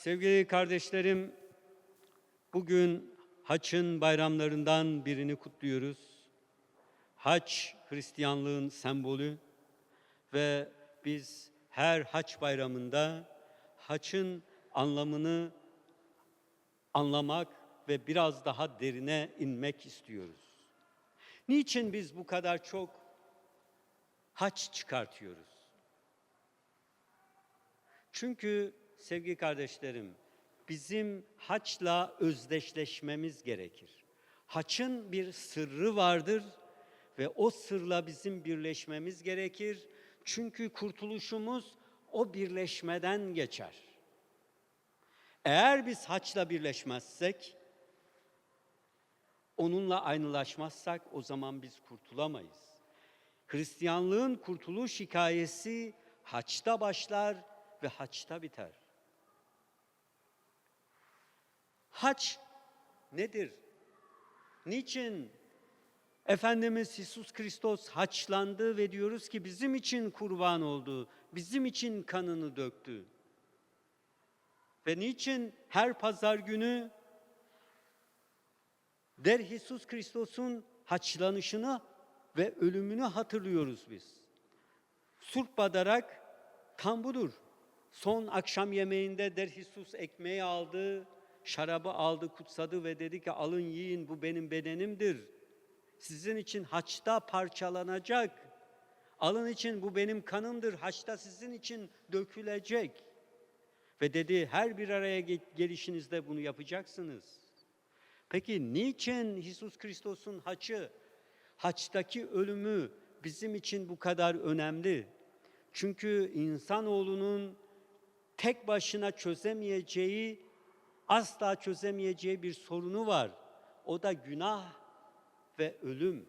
Sevgili kardeşlerim, bugün Haç'ın bayramlarından birini kutluyoruz. Haç, Hristiyanlığın sembolü ve biz her Haç bayramında Haç'ın anlamını anlamak ve biraz daha derine inmek istiyoruz. Niçin biz bu kadar çok haç çıkartıyoruz? Çünkü sevgili kardeşlerim, bizim haçla özdeşleşmemiz gerekir. Haçın bir sırrı vardır ve o sırla bizim birleşmemiz gerekir. Çünkü kurtuluşumuz o birleşmeden geçer. Eğer biz haçla birleşmezsek, onunla aynılaşmazsak o zaman biz kurtulamayız. Hristiyanlığın kurtuluş hikayesi haçta başlar ve haçta biter. Haç nedir? Niçin Efendimiz İsus Kristos haçlandı ve diyoruz ki bizim için kurban oldu, bizim için kanını döktü. Ve niçin her pazar günü der İsus Kristos'un haçlanışını ve ölümünü hatırlıyoruz biz. Surp badarak tam budur. Son akşam yemeğinde der İsus ekmeği aldı, şarabı aldı, kutsadı ve dedi ki alın yiyin bu benim bedenimdir. Sizin için haçta parçalanacak. Alın için bu benim kanımdır. Haçta sizin için dökülecek. Ve dedi her bir araya ge- gelişinizde bunu yapacaksınız. Peki niçin İsus Kristos'un haçı, haçtaki ölümü bizim için bu kadar önemli? Çünkü insanoğlunun tek başına çözemeyeceği, asla çözemeyeceği bir sorunu var. O da günah ve ölüm.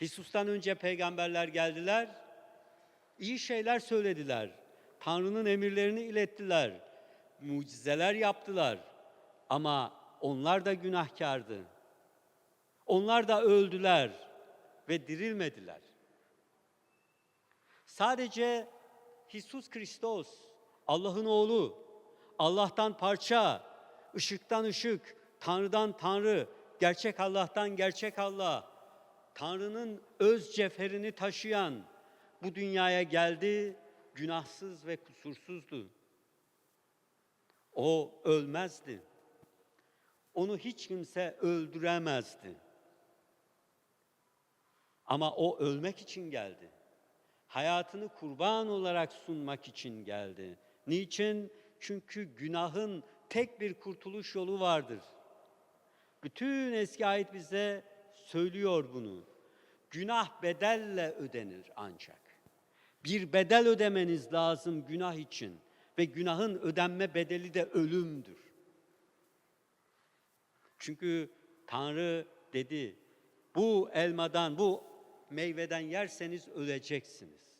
Hisus'tan önce peygamberler geldiler, iyi şeyler söylediler. Tanrı'nın emirlerini ilettiler. Mucizeler yaptılar. Ama onlar da günahkardı. Onlar da öldüler ve dirilmediler. Sadece İsus Kristos, Allah'ın oğlu, Allah'tan parça, ışıktan ışık, Tanrı'dan Tanrı, gerçek Allah'tan gerçek Allah, Tanrı'nın öz cevherini taşıyan bu dünyaya geldi, günahsız ve kusursuzdu. O ölmezdi. Onu hiç kimse öldüremezdi. Ama o ölmek için geldi. Hayatını kurban olarak sunmak için geldi. Niçin? Çünkü günahın tek bir kurtuluş yolu vardır. Bütün eski ayet bize söylüyor bunu. Günah bedelle ödenir ancak. Bir bedel ödemeniz lazım günah için ve günahın ödenme bedeli de ölümdür. Çünkü Tanrı dedi, bu elmadan, bu meyveden yerseniz öleceksiniz.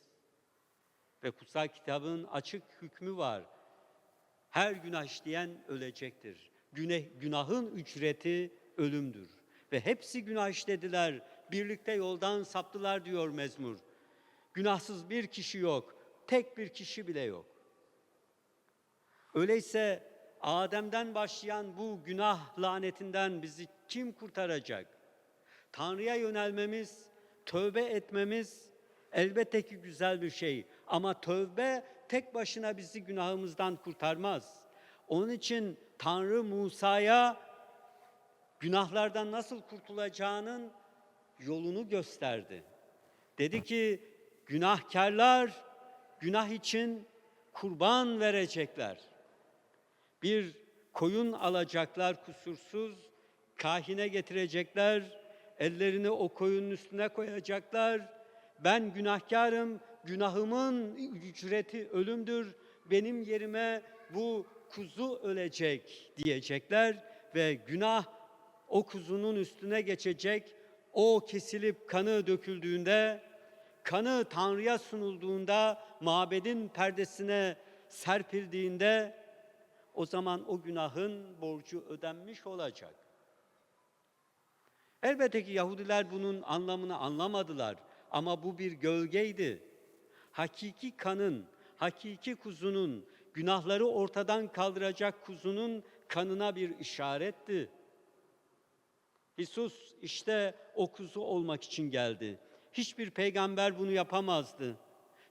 Ve kutsal kitabın açık hükmü var. Her günah işleyen ölecektir. Güne, günahın ücreti ölümdür. Ve hepsi günah işlediler, birlikte yoldan saptılar diyor mezmur. Günahsız bir kişi yok, tek bir kişi bile yok. Öyleyse Adem'den başlayan bu günah lanetinden bizi kim kurtaracak? Tanrı'ya yönelmemiz, tövbe etmemiz elbette ki güzel bir şey. Ama tövbe tek başına bizi günahımızdan kurtarmaz. Onun için Tanrı Musa'ya günahlardan nasıl kurtulacağının yolunu gösterdi. Dedi ki günahkarlar günah için kurban verecekler. Bir koyun alacaklar kusursuz, kahine getirecekler, ellerini o koyunun üstüne koyacaklar. Ben günahkarım, günahımın ücreti ölümdür. Benim yerime bu kuzu ölecek diyecekler ve günah o kuzunun üstüne geçecek. O kesilip kanı döküldüğünde, kanı Tanrı'ya sunulduğunda, mabedin perdesine serpildiğinde o zaman o günahın borcu ödenmiş olacak. Elbette ki Yahudiler bunun anlamını anlamadılar ama bu bir gölgeydi. Hakiki kanın, hakiki kuzunun günahları ortadan kaldıracak kuzunun kanına bir işaretti. İsus işte o kuzu olmak için geldi. Hiçbir peygamber bunu yapamazdı.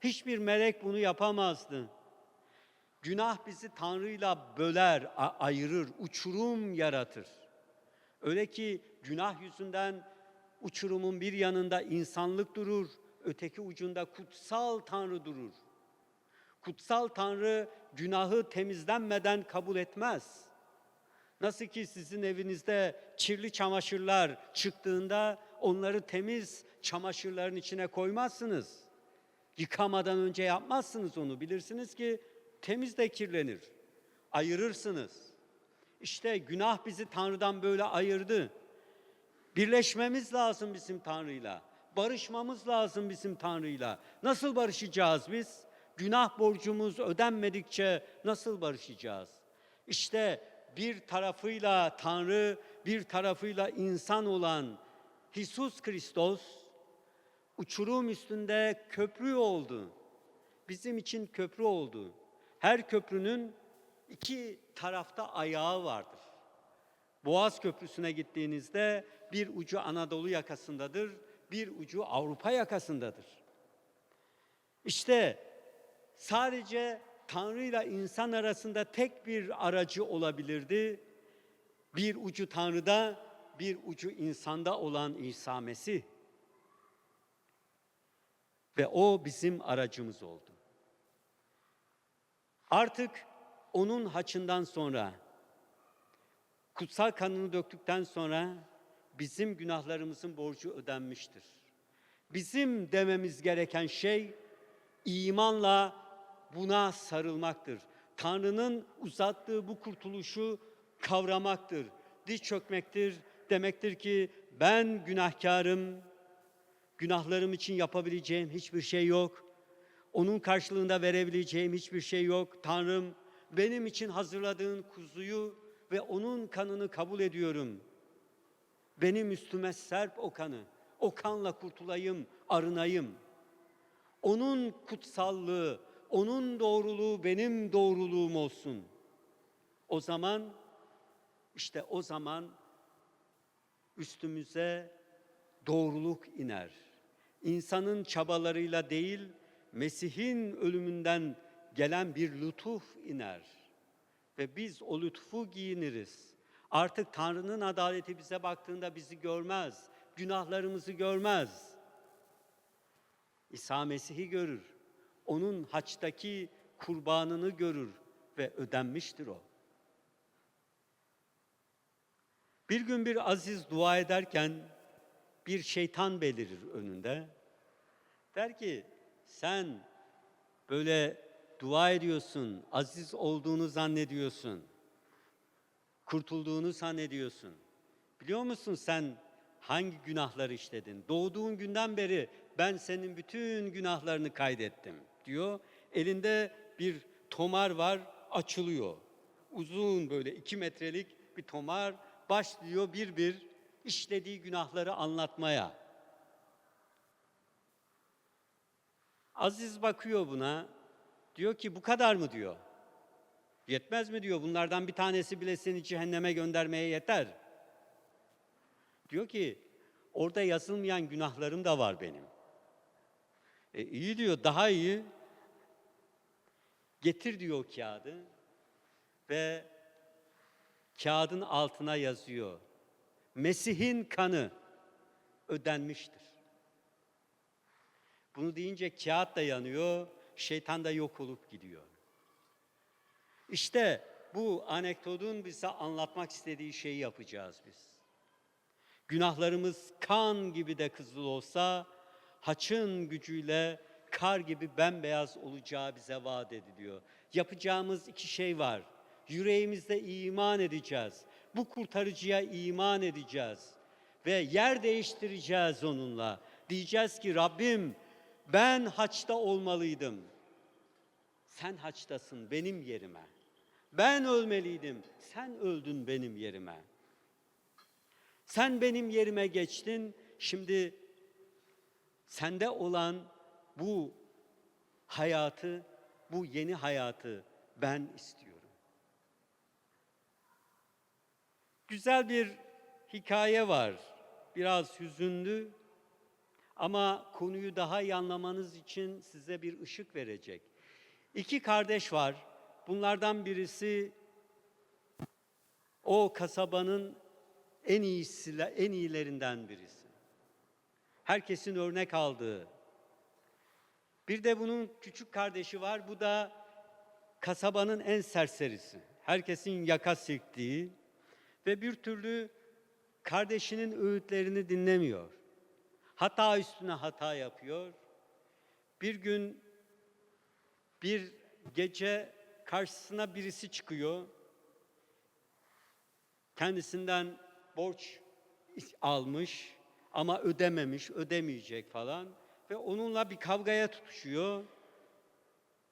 Hiçbir melek bunu yapamazdı. Günah bizi Tanrı'yla böler, ayırır, uçurum yaratır. Öyle ki günah yüzünden uçurumun bir yanında insanlık durur, öteki ucunda kutsal Tanrı durur. Kutsal Tanrı günahı temizlenmeden kabul etmez. Nasıl ki sizin evinizde kirli çamaşırlar çıktığında onları temiz çamaşırların içine koymazsınız. Yıkamadan önce yapmazsınız onu. Bilirsiniz ki temiz de kirlenir. Ayırırsınız. İşte günah bizi Tanrı'dan böyle ayırdı. Birleşmemiz lazım bizim Tanrı'yla. Barışmamız lazım bizim Tanrı'yla. Nasıl barışacağız biz? Günah borcumuz ödenmedikçe nasıl barışacağız? İşte bir tarafıyla Tanrı, bir tarafıyla insan olan Jesus Kristos uçurum üstünde köprü oldu. Bizim için köprü oldu. Her köprünün iki tarafta ayağı vardır. Boğaz Köprüsü'ne gittiğinizde bir ucu Anadolu yakasındadır, bir ucu Avrupa yakasındadır. İşte sadece Tanrı ile insan arasında tek bir aracı olabilirdi. Bir ucu Tanrı'da, bir ucu insanda olan İsa Mesih. Ve o bizim aracımız oldu. Artık onun haçından sonra kutsal kanını döktükten sonra bizim günahlarımızın borcu ödenmiştir. Bizim dememiz gereken şey imanla buna sarılmaktır. Tanrı'nın uzattığı bu kurtuluşu kavramaktır. Diz çökmektir. Demektir ki ben günahkarım. Günahlarım için yapabileceğim hiçbir şey yok. Onun karşılığında verebileceğim hiçbir şey yok. Tanrım benim için hazırladığın kuzuyu ve onun kanını kabul ediyorum. Benim üstüme serp o kanı. O kanla kurtulayım, arınayım. Onun kutsallığı, onun doğruluğu benim doğruluğum olsun. O zaman işte o zaman üstümüze doğruluk iner. İnsanın çabalarıyla değil, Mesih'in ölümünden gelen bir lütuf iner. Ve biz o lütfu giyiniriz. Artık Tanrı'nın adaleti bize baktığında bizi görmez, günahlarımızı görmez. İsa Mesih'i görür. Onun haçtaki kurbanını görür ve ödenmiştir o. Bir gün bir aziz dua ederken bir şeytan belirir önünde. Der ki sen böyle dua ediyorsun, aziz olduğunu zannediyorsun. Kurtulduğunu zannediyorsun. Biliyor musun sen hangi günahları işledin? Doğduğun günden beri ben senin bütün günahlarını kaydettim diyor. Elinde bir tomar var, açılıyor. Uzun böyle iki metrelik bir tomar başlıyor bir bir işlediği günahları anlatmaya. Aziz bakıyor buna. Diyor ki bu kadar mı diyor. Yetmez mi diyor. Bunlardan bir tanesi bile seni cehenneme göndermeye yeter. Diyor ki orada yazılmayan günahlarım da var benim. E iyi diyor daha iyi. Getir diyor o kağıdı ve kağıdın altına yazıyor. Mesih'in kanı ödenmiştir. Bunu deyince kağıt da yanıyor, şeytan da yok olup gidiyor. İşte bu anekdotun bize anlatmak istediği şeyi yapacağız biz. Günahlarımız kan gibi de kızıl olsa, haçın gücüyle kar gibi bembeyaz olacağı bize vaat ediliyor. Yapacağımız iki şey var. Yüreğimizde iman edeceğiz. Bu kurtarıcıya iman edeceğiz. Ve yer değiştireceğiz onunla. Diyeceğiz ki Rabbim ben haçta olmalıydım. Sen haçtasın benim yerime. Ben ölmeliydim. Sen öldün benim yerime. Sen benim yerime geçtin. Şimdi sende olan bu hayatı, bu yeni hayatı ben istiyorum. Güzel bir hikaye var. Biraz hüzünlü ama konuyu daha iyi anlamanız için size bir ışık verecek. İki kardeş var. Bunlardan birisi o kasabanın en iyisi, en iyilerinden birisi. Herkesin örnek aldığı. Bir de bunun küçük kardeşi var. Bu da kasabanın en serserisi. Herkesin yaka silktiği ve bir türlü kardeşinin öğütlerini dinlemiyor. Hata üstüne hata yapıyor. Bir gün bir gece karşısına birisi çıkıyor. Kendisinden borç almış ama ödememiş, ödemeyecek falan ve onunla bir kavgaya tutuşuyor.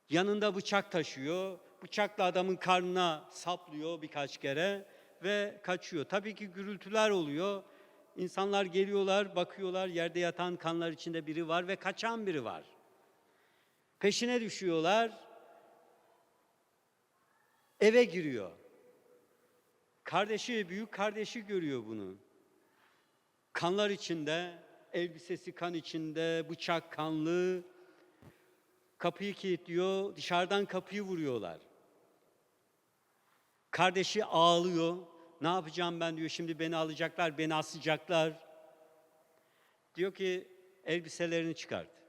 Yanında bıçak taşıyor. Bıçakla adamın karnına saplıyor birkaç kere ve kaçıyor. Tabii ki gürültüler oluyor. İnsanlar geliyorlar, bakıyorlar yerde yatan kanlar içinde biri var ve kaçan biri var. Peşine düşüyorlar. Eve giriyor. Kardeşi, büyük kardeşi görüyor bunu. Kanlar içinde, elbisesi kan içinde, bıçak kanlı. Kapıyı kilitliyor, dışarıdan kapıyı vuruyorlar. Kardeşi ağlıyor. Ne yapacağım ben diyor, şimdi beni alacaklar, beni asacaklar. Diyor ki elbiselerini çıkart.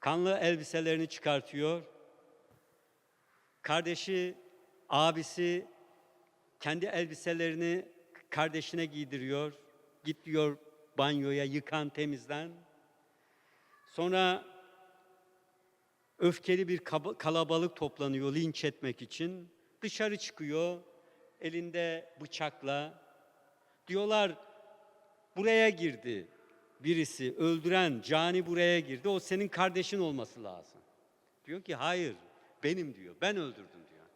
Kanlı elbiselerini çıkartıyor. Kardeşi, abisi kendi elbiselerini kardeşine giydiriyor. Git diyor banyoya yıkan temizlen. Sonra öfkeli bir kalabalık toplanıyor linç etmek için. Dışarı çıkıyor elinde bıçakla. Diyorlar buraya girdi birisi öldüren cani buraya girdi. O senin kardeşin olması lazım. Diyor ki hayır benim diyor. Ben öldürdüm diyor.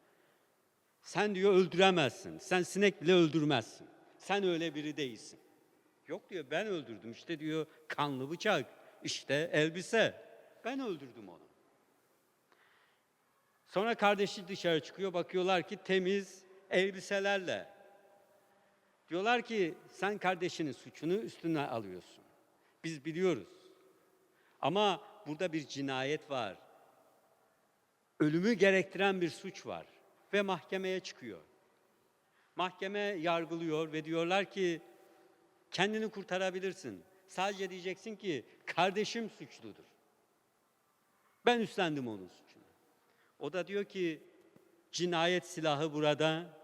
Sen diyor öldüremezsin. Sen sinek bile öldürmezsin. Sen öyle biri değilsin. Yok diyor ben öldürdüm. İşte diyor kanlı bıçak. İşte elbise. Ben öldürdüm onu. Sonra kardeşi dışarı çıkıyor. Bakıyorlar ki temiz elbiselerle. Diyorlar ki sen kardeşinin suçunu üstüne alıyorsun. Biz biliyoruz. Ama burada bir cinayet var. Ölümü gerektiren bir suç var ve mahkemeye çıkıyor. Mahkeme yargılıyor ve diyorlar ki kendini kurtarabilirsin. Sadece diyeceksin ki kardeşim suçludur. Ben üstlendim onun suçunu. O da diyor ki cinayet silahı burada,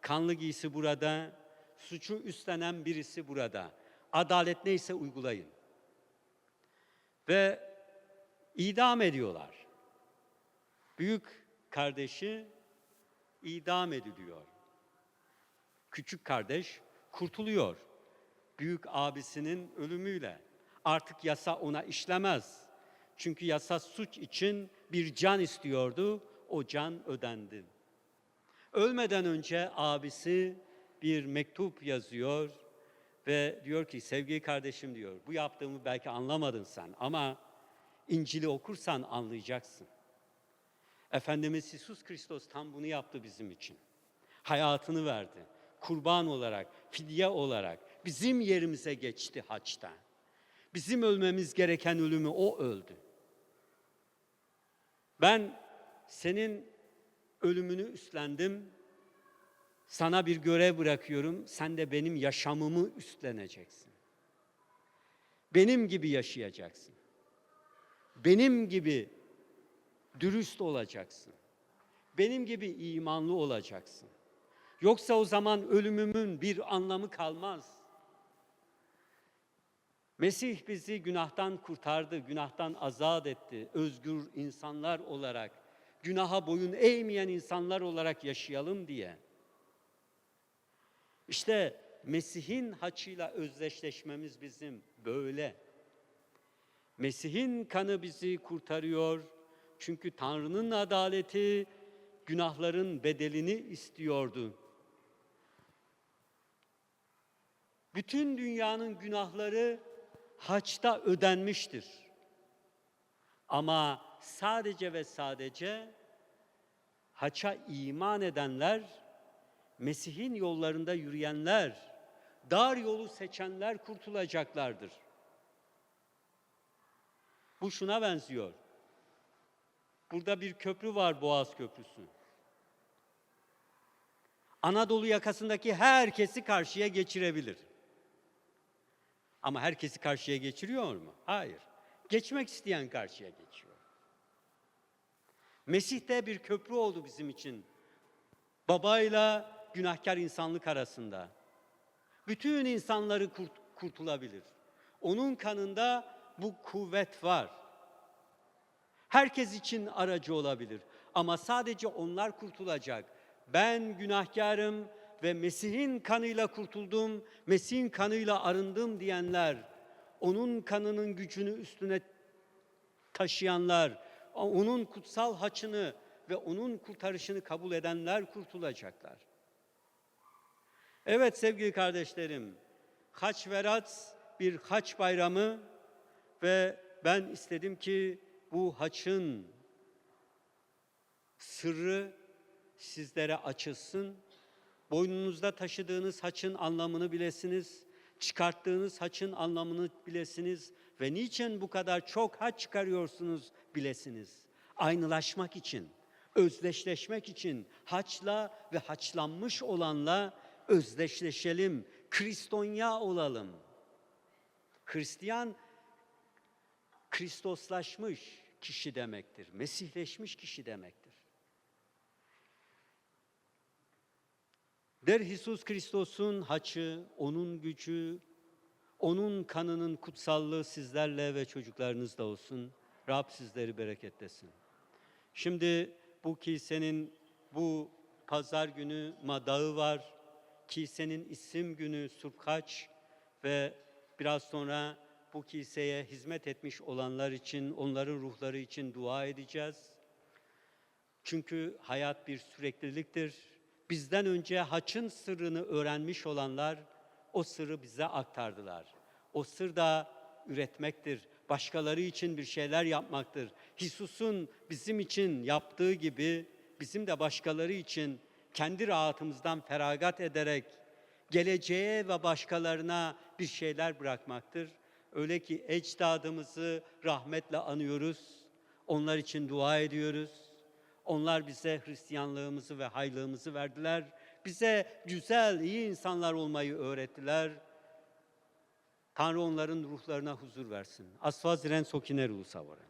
kanlı giysi burada, suçu üstlenen birisi burada. Adalet neyse uygulayın. Ve idam ediyorlar. Büyük kardeşi idam ediliyor. Küçük kardeş kurtuluyor. Büyük abisinin ölümüyle. Artık yasa ona işlemez. Çünkü yasa suç için bir can istiyordu. O can ödendi. Ölmeden önce abisi bir mektup yazıyor ve diyor ki sevgili kardeşim diyor bu yaptığımı belki anlamadın sen ama İncil'i okursan anlayacaksın. Efendimiz İsus Kristus tam bunu yaptı bizim için. Hayatını verdi. Kurban olarak, fidye olarak bizim yerimize geçti haçta. Bizim ölmemiz gereken ölümü o öldü. Ben senin ölümünü üstlendim. Sana bir görev bırakıyorum. Sen de benim yaşamımı üstleneceksin. Benim gibi yaşayacaksın. Benim gibi dürüst olacaksın. Benim gibi imanlı olacaksın. Yoksa o zaman ölümümün bir anlamı kalmaz. Mesih bizi günahtan kurtardı, günahtan azat etti. Özgür insanlar olarak, günaha boyun eğmeyen insanlar olarak yaşayalım diye. İşte Mesih'in haçıyla özdeşleşmemiz bizim böyle. Mesih'in kanı bizi kurtarıyor. Çünkü Tanrı'nın adaleti günahların bedelini istiyordu. Bütün dünyanın günahları haçta ödenmiştir. Ama sadece ve sadece haça iman edenler, Mesih'in yollarında yürüyenler, dar yolu seçenler kurtulacaklardır. Bu şuna benziyor. Burada bir köprü var Boğaz Köprüsü. Anadolu yakasındaki herkesi karşıya geçirebilir. Ama herkesi karşıya geçiriyor mu? Hayır. Geçmek isteyen karşıya geçiyor. Mesih de bir köprü oldu bizim için. Babayla günahkar insanlık arasında. Bütün insanları kurt- kurtulabilir. Onun kanında bu kuvvet var. Herkes için aracı olabilir. Ama sadece onlar kurtulacak. Ben günahkarım ve Mesih'in kanıyla kurtuldum, Mesih'in kanıyla arındım diyenler, onun kanının gücünü üstüne taşıyanlar, onun kutsal haçını ve onun kurtarışını kabul edenler kurtulacaklar. Evet sevgili kardeşlerim, Haç Verat bir haç bayramı ve ben istedim ki bu haçın sırrı sizlere açılsın. Boynunuzda taşıdığınız haçın anlamını bilesiniz. Çıkarttığınız haçın anlamını bilesiniz ve niçin bu kadar çok haç çıkarıyorsunuz bilesiniz. Aynılaşmak için, özdeşleşmek için haçla ve haçlanmış olanla özdeşleşelim. Kristonya olalım. Hristiyan Kristoslaşmış kişi demektir. Mesihleşmiş kişi demektir. Der Jesus Kristos'un haçı, onun gücü, onun kanının kutsallığı sizlerle ve çocuklarınızla olsun. Rab sizleri bereketlesin. Şimdi bu kilisenin bu pazar günü madağı var. Kilisenin isim günü Surkaç ve biraz sonra bu kiliseye hizmet etmiş olanlar için, onların ruhları için dua edeceğiz. Çünkü hayat bir sürekliliktir. Bizden önce haçın sırrını öğrenmiş olanlar o sırrı bize aktardılar. O sır da üretmektir. Başkaları için bir şeyler yapmaktır. Hisus'un bizim için yaptığı gibi bizim de başkaları için kendi rahatımızdan feragat ederek geleceğe ve başkalarına bir şeyler bırakmaktır. Öyle ki ecdadımızı rahmetle anıyoruz. Onlar için dua ediyoruz. Onlar bize Hristiyanlığımızı ve haylığımızı verdiler. Bize güzel, iyi insanlar olmayı öğrettiler. Tanrı onların ruhlarına huzur versin. Asfaz Ren Sokine Ruhu Savara.